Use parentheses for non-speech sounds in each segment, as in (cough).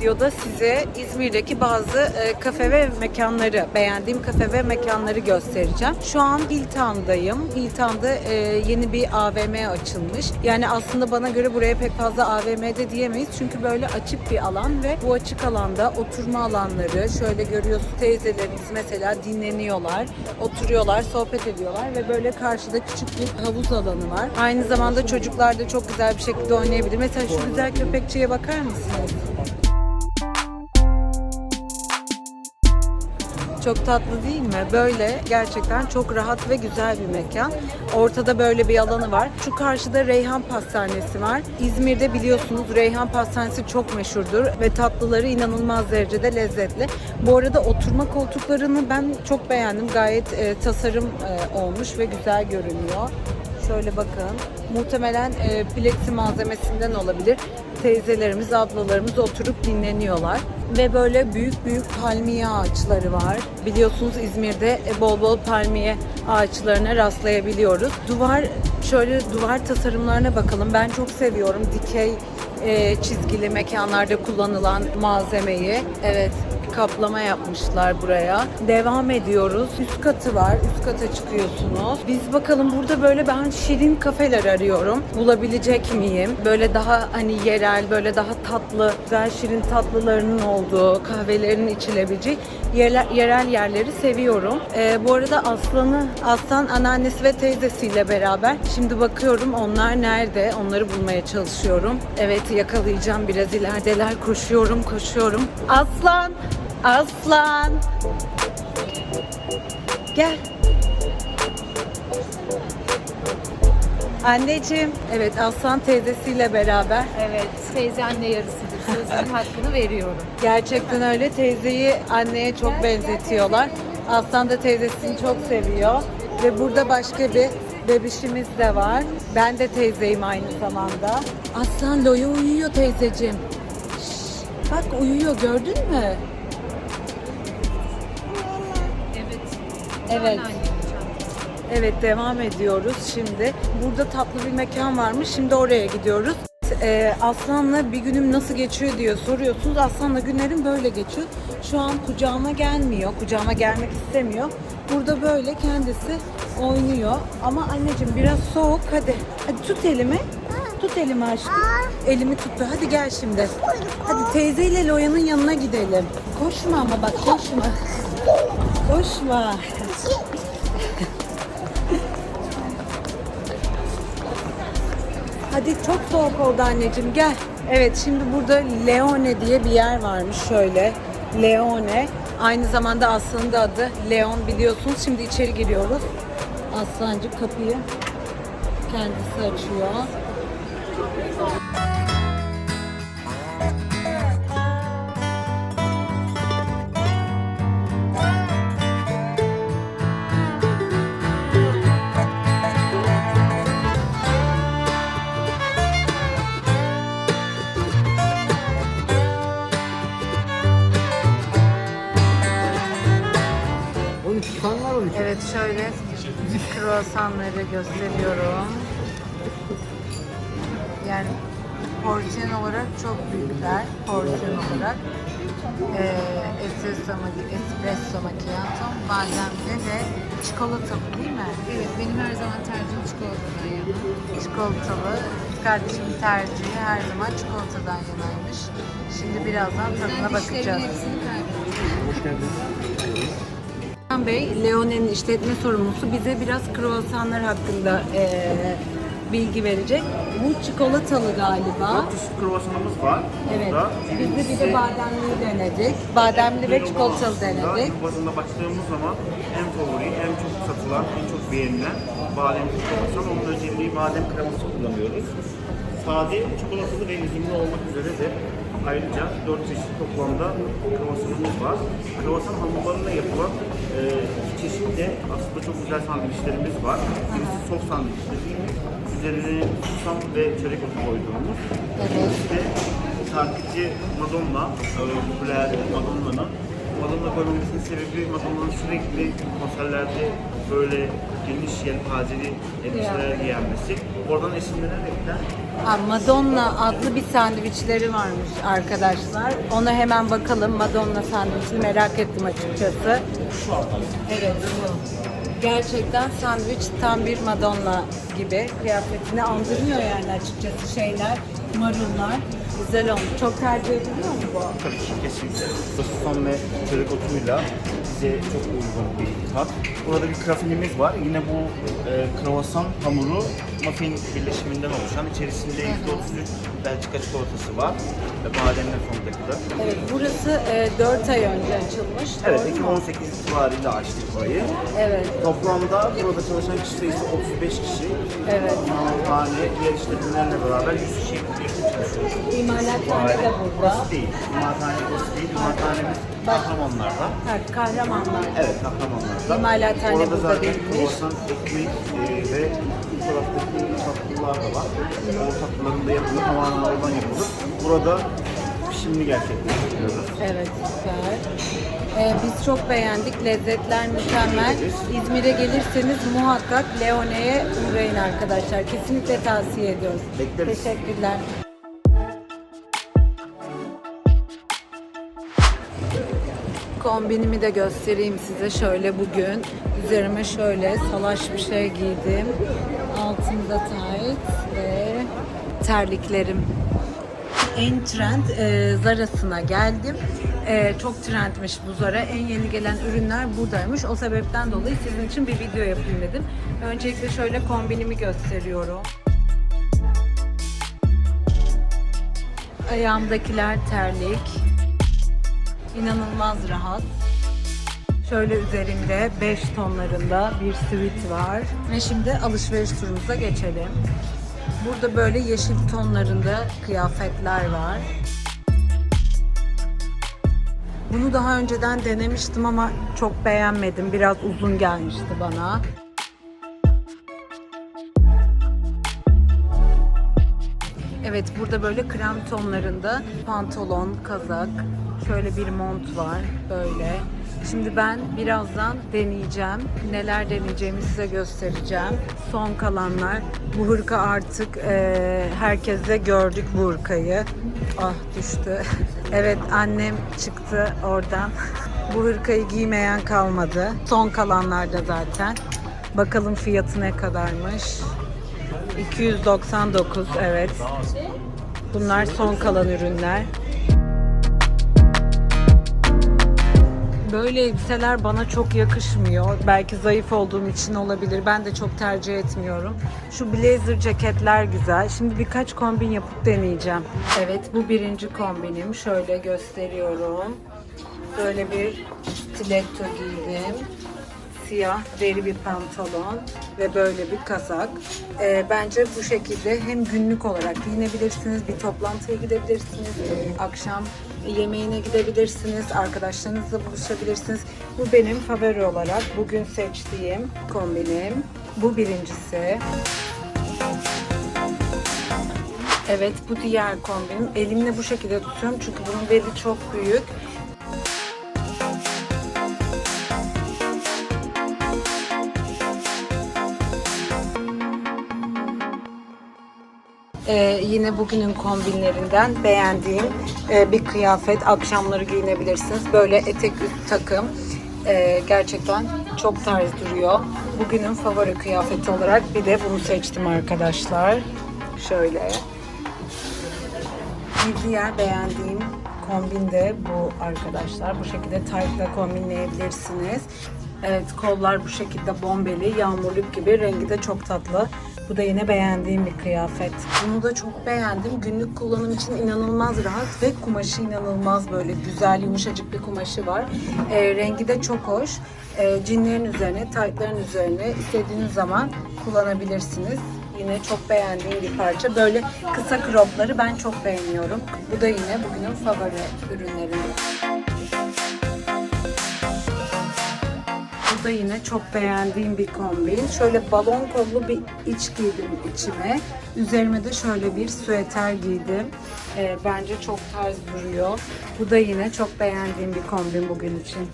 videoda size İzmir'deki bazı e, kafe ve mekanları, beğendiğim kafe ve mekanları göstereceğim. Şu an Hilltown'dayım. Hilltown'da e, yeni bir AVM açılmış. Yani aslında bana göre buraya pek fazla AVM'de diyemeyiz. Çünkü böyle açık bir alan ve bu açık alanda oturma alanları, şöyle görüyorsunuz teyzelerimiz mesela dinleniyorlar, oturuyorlar, sohbet ediyorlar ve böyle karşıda küçük bir havuz alanı var. Aynı zamanda çocuklar da çok güzel bir şekilde oynayabilir. Mesela şu güzel köpekçiye bakar mısınız? Çok tatlı değil mi? Böyle gerçekten çok rahat ve güzel bir mekan. Ortada böyle bir alanı var. Şu karşıda Reyhan Pastanesi var. İzmir'de biliyorsunuz Reyhan Pastanesi çok meşhurdur ve tatlıları inanılmaz derecede lezzetli. Bu arada oturma koltuklarını ben çok beğendim. Gayet e, tasarım e, olmuş ve güzel görünüyor. Şöyle bakın. Muhtemelen e, plexi malzemesinden olabilir. Teyzelerimiz, ablalarımız oturup dinleniyorlar. Ve böyle büyük büyük palmiye ağaçları var. Biliyorsunuz İzmir'de e, bol bol palmiye ağaçlarına rastlayabiliyoruz. Duvar, şöyle duvar tasarımlarına bakalım. Ben çok seviyorum dikey e, çizgili mekanlarda kullanılan malzemeyi. Evet, kaplama yapmışlar buraya. Devam ediyoruz. Üst katı var. Üst kata çıkıyorsunuz. Biz bakalım burada böyle ben şirin kafeler arıyorum. Bulabilecek miyim? Böyle daha hani yerel, böyle daha tatlı, güzel şirin tatlılarının olduğu, kahvelerin içilebilecek yerler, yerel yerleri seviyorum. Ee, bu arada Aslan'ı, Aslan anneannesi ve teyzesiyle beraber. Şimdi bakıyorum onlar nerede? Onları bulmaya çalışıyorum. Evet yakalayacağım biraz ilerideler. Koşuyorum, koşuyorum. Aslan! Aslan! Gel. Anneciğim. Evet Aslan teyzesiyle beraber. Evet, teyze anne yarısıdır. Sözünün (laughs) hakkını veriyorum. Gerçekten öyle. Teyzeyi anneye çok benzetiyorlar. Aslan da teyzesini çok seviyor. Ve burada başka bir bebişimiz de var. Ben de teyzeyim aynı zamanda. Aslan Loya uyuyor teyzeciğim. Şş, bak uyuyor gördün mü? Evet. Evet devam ediyoruz şimdi. Burada tatlı bir mekan varmış. Şimdi oraya gidiyoruz. Ee, Aslan'la bir günüm nasıl geçiyor diye soruyorsunuz. Aslan'la günlerim böyle geçiyor. Şu an kucağıma gelmiyor. Kucağıma gelmek istemiyor. Burada böyle kendisi oynuyor. Ama anneciğim biraz soğuk. Hadi. Hadi tut elimi. Tut elimi aşkım. Elimi tuttu. Hadi gel şimdi. Hadi teyzeyle Loya'nın yanına gidelim. Koşma ama bak koşma. Koşma. Hadi çok soğuk oldu anneciğim gel. Evet şimdi burada Leone diye bir yer varmış şöyle. Leone. Aynı zamanda Aslan'ın da adı Leon biliyorsunuz. Şimdi içeri giriyoruz. Aslancık kapıyı kendisi açıyor. Kruvasanları gösteriyorum. Yani porsiyon olarak çok büyükler. Porsiyon olarak. Ee, espresso, espresso macchiato, bademli ve çikolatalı değil mi? Evet, benim her zaman tercihim çikolatadan yana. Çikolatalı. Kardeşimin tercihi her zaman çikolatadan yanaymış. Şimdi birazdan tadına bakacağız. Hoş geldiniz. Hakan Bey, Leone'nin işletme sorumlusu bize biraz kruvasanlar hakkında eee, bilgi verecek. Bu çikolatalı galiba. 400 kruvasanımız var. Evet. Burada. Biz de bir de bademli denedik. Bademli ve çikolatalı denedik. Bazında baktığımız zaman en favori, en çok satılan, en çok beğenilen bademli kruvasan. Onun özelliği badem kreması kullanıyoruz. Sade, çikolatalı ve üzümlü olmak üzere de ayrıca 4 çeşit toplamda kruvasanımız var. Kruvasan hamurlarıyla yapılan e, iki çeşit de aslında çok güzel sandviçlerimiz var. Birisi sos sandviç dediğimiz, üzerine susam ve çörek otu koyduğumuz. Evet. İşte şarkıcı Madonna, e, popüler Madonna'nın Madonna koymamızın sebebi Madonna'nın sürekli konserlerde böyle geniş yelpazeli elbiseler giyinmesi. Oradan esinlenerekten Ha, Madonna adlı bir sandviçleri varmış arkadaşlar. Ona hemen bakalım. Madonna sandviçini merak ettim açıkçası. Evet bu. Gerçekten sandviç tam bir Madonna gibi. Kıyafetini andırıyor yani açıkçası şeyler, marullar. Güzel olmuş. Çok tercih ediliyor mu bu? tabii ki kesinlikle sosis ve çörek otuyla bize çok uygun bir tat. Burada bir krafinimiz var. Yine bu e, kravasan hamuru muffin birleşiminden oluşan. içerisinde %33 Belçika çikolatası var ve bademle fondökülü. Evet, burası e, 4 ay önce açılmış. Evet, doğru mu? 2018 itibariyle açtık burayı. Evet. Toplamda burada çalışan kişi sayısı 35 kişi. Evet. Hanımefendi diğer işletmelerle beraber 100 kişi, 100 Mimarlar burada. Burası değil. Mimarhane burası değil. Mimarhanemiz Bak. Kahramanlar'da. Ha, Kahramanlar. Evet Kahramanlar'da. Mimarlar burada zaten verilmiş. kruvasan, ekmek e, ve bu taraftaki tatlılar da var. O tatlıların da yapımı tamamen oradan yapılır. Burada şimdi gerçekleştiriyoruz. Evet süper. Ee, biz çok beğendik. Lezzetler mükemmel. İzmir'e gelirseniz muhakkak Leone'ye uğrayın arkadaşlar. Kesinlikle tavsiye ediyoruz. Bekleriz. Teşekkürler. Kombinimi de göstereyim size şöyle bugün. Üzerime şöyle salaş bir şey giydim. Altımda tight ve terliklerim. En trend e, Zara'sına geldim. E, çok trendmiş bu Zara. En yeni gelen ürünler buradaymış. O sebepten dolayı sizin için bir video yapayım dedim. Öncelikle şöyle kombinimi gösteriyorum. Ayağımdakiler terlik. İnanılmaz rahat. Şöyle üzerimde 5 tonlarında bir sweat var. Ve şimdi alışveriş turumuza geçelim. Burada böyle yeşil tonlarında kıyafetler var. Bunu daha önceden denemiştim ama çok beğenmedim. Biraz uzun gelmişti bana. Evet burada böyle krem tonlarında pantolon, kazak, şöyle bir mont var böyle. Şimdi ben birazdan deneyeceğim. Neler deneyeceğimi size göstereceğim. Son kalanlar. Bu hırka artık e, herkese gördük bu hırkayı. Ah düştü. (laughs) Evet annem çıktı oradan. (laughs) Bu hırkayı giymeyen kalmadı. Son kalanlarda zaten. Bakalım fiyatı ne kadarmış. 299 evet. Bunlar son kalan ürünler. Böyle elbiseler bana çok yakışmıyor. Belki zayıf olduğum için olabilir. Ben de çok tercih etmiyorum. Şu blazer ceketler güzel. Şimdi birkaç kombin yapıp deneyeceğim. Evet bu birinci kombinim. Şöyle gösteriyorum. Böyle bir stiletto giydim siyah deri bir pantolon ve böyle bir kazak. Ee, bence bu şekilde hem günlük olarak giyinebilirsiniz, bir toplantıya gidebilirsiniz, akşam yemeğine gidebilirsiniz, arkadaşlarınızla buluşabilirsiniz. Bu benim favori olarak bugün seçtiğim kombinim. Bu birincisi. Evet bu diğer kombinim. Elimle bu şekilde tutuyorum çünkü bunun beli çok büyük. Ee, yine bugünün kombinlerinden beğendiğim e, bir kıyafet. Akşamları giyinebilirsiniz. Böyle etek takım. Ee, gerçekten çok tarz duruyor. Bugünün favori kıyafeti olarak bir de bunu seçtim arkadaşlar. Şöyle. Bir diğer beğendiğim kombin de bu arkadaşlar. Bu şekilde tight'la kombinleyebilirsiniz. Evet kollar bu şekilde bombeli, yağmurluk gibi. Rengi de çok tatlı. Bu da yine beğendiğim bir kıyafet. Bunu da çok beğendim. Günlük kullanım için inanılmaz rahat ve kumaşı inanılmaz böyle güzel, yumuşacık bir kumaşı var. Ee, rengi de çok hoş. Ee, cinlerin üzerine, tight'ların üzerine istediğiniz zaman kullanabilirsiniz. Yine çok beğendiğim bir parça. Böyle kısa cropları ben çok beğeniyorum. Bu da yine bugünün favori ürünlerim. Bu da yine çok beğendiğim bir kombin. Şöyle balon kollu bir iç giydim içime. Üzerime de şöyle bir süeter giydim. Ee, bence çok tarz duruyor. Bu da yine çok beğendiğim bir kombin bugün için.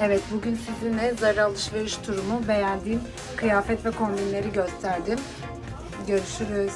Evet bugün sizinle Zara alışveriş turumu beğendiğim kıyafet ve kombinleri gösterdim. Görüşürüz.